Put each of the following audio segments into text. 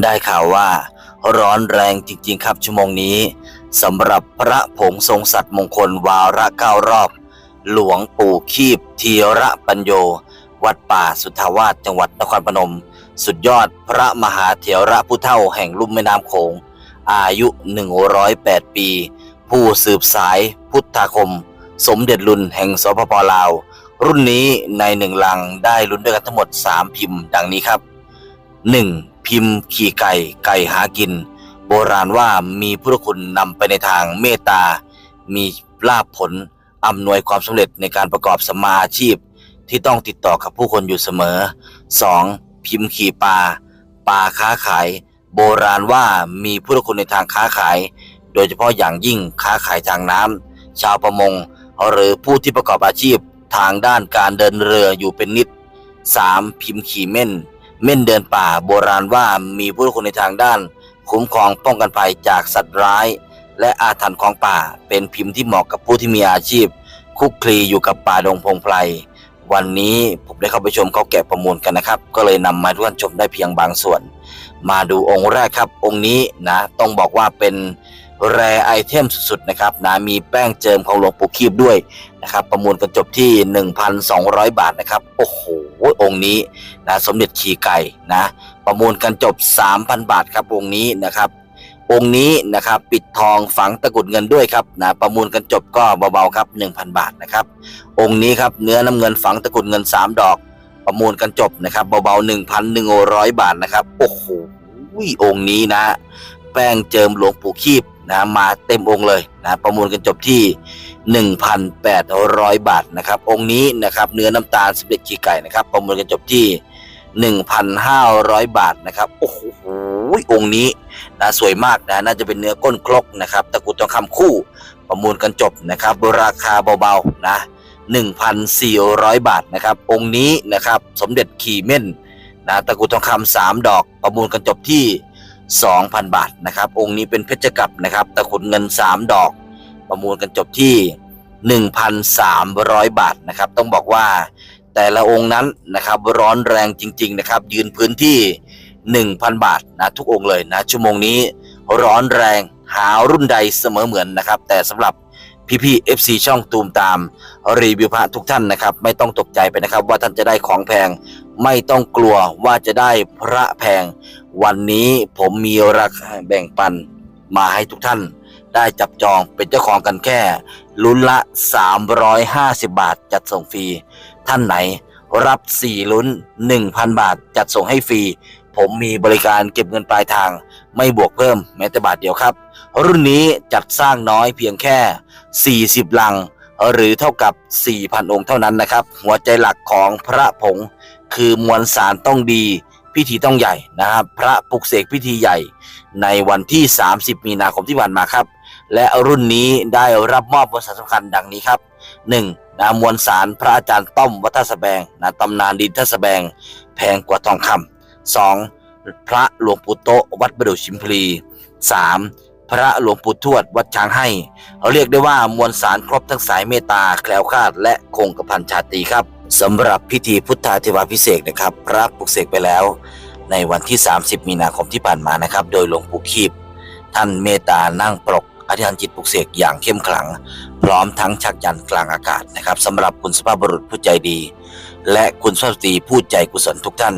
ได้ข่าวว่าร้อนแรงจริงๆครับชั่วโมงนี้สำหรับพระผงทรงสัตว์มงคลวาระเก้ารอบ หลวงปู่คีบทีระปัญโย วัดป่าสุทธาวาสจังหวัดนครพนม สุดยอดพระมหาเถระผู้เฒ่าแห่งลุ่มแม่น้ำโขง อายุ 108 ปี ผู้สืบสายพุทธาคม สมเด็จรุ่นแห่งสปปลาว รุ่นนี้ในหนึ่งลังได้ลุ้นด้วยกันทั้งหมด 3 พิมพ์ ดังนี้ครับ 1. พิมพ์ขี่ไก่ไก่หากิน โบราณว่ามีพุทธคุณนำไปในทางเมตตา มีลาภผลอำนวยความสำเร็จในการประกอบสมาอาชีพ ที่ต้องติดต่อกับผู้คนอยู่เสมอ 2. พิมพ์ขี่ปลาปลาค้าขาย โบราณว่ามีพุทธคุณในทางค้าขาย โดยเฉพาะอย่างยิ่งค้าขายทางน้ำชาวประมง หรือผู้ที่ประกอบอาชีพทางด้านการเดินเรืออยู่เป็นนิด 3. พิมพ์ขี่เม่น เม่นเดินป่าโบราณว่ามีพุทธคุณในทางด้าน คุ้มครองป้องกันภัยจากสัตว์ร้าย และอาถรรพ์ของป่า เป็นพิมพ์ที่เหมาะกับผู้ที่มีอาชีพ คุกคลีอยู่กับป่าดงพงไพรวันนี้ผมได้เข้าไปชมเขาแกะประมูลกันนะครับ ก็เลยนำมาทุกท่านชมได้เพียงบางส่วน มาดูองค์แรกครับ องค์นี้นะต้องบอกว่าเป็น แรไอเทมสุดๆนะครับนะมีแป้งเจิมของหลวงปู่คีบด้วยนะครับประมูลกันจบที่ 1,200 บาทนะครับโอ้โหองค์นี้นะสมเด็จขี่ไก่นะประมูลกันจบ 3,000 บาทครับองค์นี้นะครับองค์นี้นะครับปิดทองฝังตะกุดเงินด้วยครับนะประมูลกันจบก็เบาๆครับ 1,000 บาทนะครับองค์นี้ครับเนื้อน้ำเงินฝังตะกุดเงิน 3 ดอก ประมูลกันจบนะครับเบาๆ1,100 บาทนะครับโอ้โหองค์นี้นะแป้งเจิมหลวงปู่คีบ นะมาเต็มองค์เลยนะประมูลกันจบที่ 1,800 บาทนะครับ องค์นี้นะครับเนื้อน้ำตาลสำเร็จขี้ไก่นะครับ ประมูลกันจบที่ 1,500 บาทนะครับโอ้โหองค์นี้นะสวยมากนะน่าจะเป็นเนื้อก้นครกนะครับตะกุดทองคำคู่ ประมูลกันจบนะครับราคาเบาๆนะ1,400 บาทนะครับ องค์นี้นะครับสมเด็จขี่เม่นนะตะกุดทองคำสามดอกประมูลกันจบที่ 2,000 บาทนะครับ องค์นี้เป็นเพชรกับนะครับตะกรุดเงิน 3 ดอก ประมูลกันจบที่ 1,300 บาทนะครับ ต้องบอกว่าแต่ละองค์นั้นนะครับร้อนแรงจริง ๆ นะครับ ยืนพื้นที่ 1,000 บาทนะทุกองค์เลยนะ ชั่วโมงนี้ร้อนแรงหารุ่นใดเสมอเหมือนนะครับ แต่สำหรับพี่ๆ FC ช่องตูมตามรีวิวพระทุกท่านนะครับ ไม่ต้องตกใจไปนะครับ ว่าท่านจะได้ของแพง ไม่ต้องกลัวว่าจะได้พระแพง วันนี้ผมมีราคาแบ่งปันมาให้ทุกท่าน ได้จับจองเป็นเจ้าของกันแค่ลุ้นละ 350 บาทจัดส่งฟรี ท่านไหนรับ 4 ลุ้น 1,000 บาทจัดส่งให้ฟรี ผมมีบริการเก็บเงินปลายทาง ไม่บวกเพิ่มแม้แต่บาทเดียวครับ รุ่นนี้จัดสร้างน้อยเพียงแค่ 40 ลัง หรือเท่ากับ 4,000 องค์เท่านั้นนะครับ หัวใจหลักของพระผง คือมวลสารต้องดี พิธีต้องใหญ่นะครับ พระปลุกเสกพิธีใหญ่ในวันที่ 30 มีนาคมที่ผ่านมาครับ และรุ่นนี้ได้รับมอบมวลสารสำคัญดังนี้ครับ 1. นะมวลสารพระอาจารย์ต้อมวัดท่าสแบงนะตำนานดินท่าสแบง แพงกว่าทองคำ 2. พระหลวงปู่โตวัดประดูชิมพลี 3. พระหลวงปู่ทวดวัดช้างให้เขาเรียกได้ว่ามวลสารครบทั้งสายเมตตาแคล้วคลาดและคงกระพันชาตรีครับ สำหรับพิธีพุทธาเทวาพิเศษนะครับ พระปลุกเสกไปแล้ว ในวันที่ 30 มีนาคมที่ผ่านมานะครับ โดยหลวงปู่คีบ ท่านเมตตานั่งปรกอธิษฐานจิตปลุกเสกอย่างเข้มขลัง พร้อมทั้งชักยันกลางอากาศนะครับสำหรับคุณสภาพบุรุษผู้ใจดี และคุณสุภาพสตรีผู้ใจกุศลทุกท่าน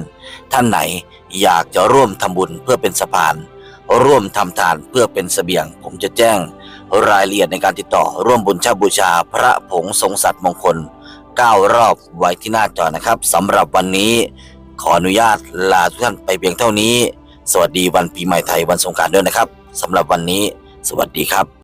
ท่านไหนอยากจะร่วมทำบุญเพื่อเป็นสะพาน ร่วมทำทานเพื่อเป็นเสบียง ผมจะแจ้ง รายละเอียดในการติดต่อร่วมบุญชาบูชา พระผงทรงสัตว์มงคล 9 รอบไว้ที่หน้าจอนะครับสำหรับวันนี้ขออนุญาตลาทุกท่านไปเพียงเท่านี้ สวัสดีวันปีใหม่ไทยวันสงกรานต์ด้วยนะครับสำหรับวันนี้ สวัสดีครับ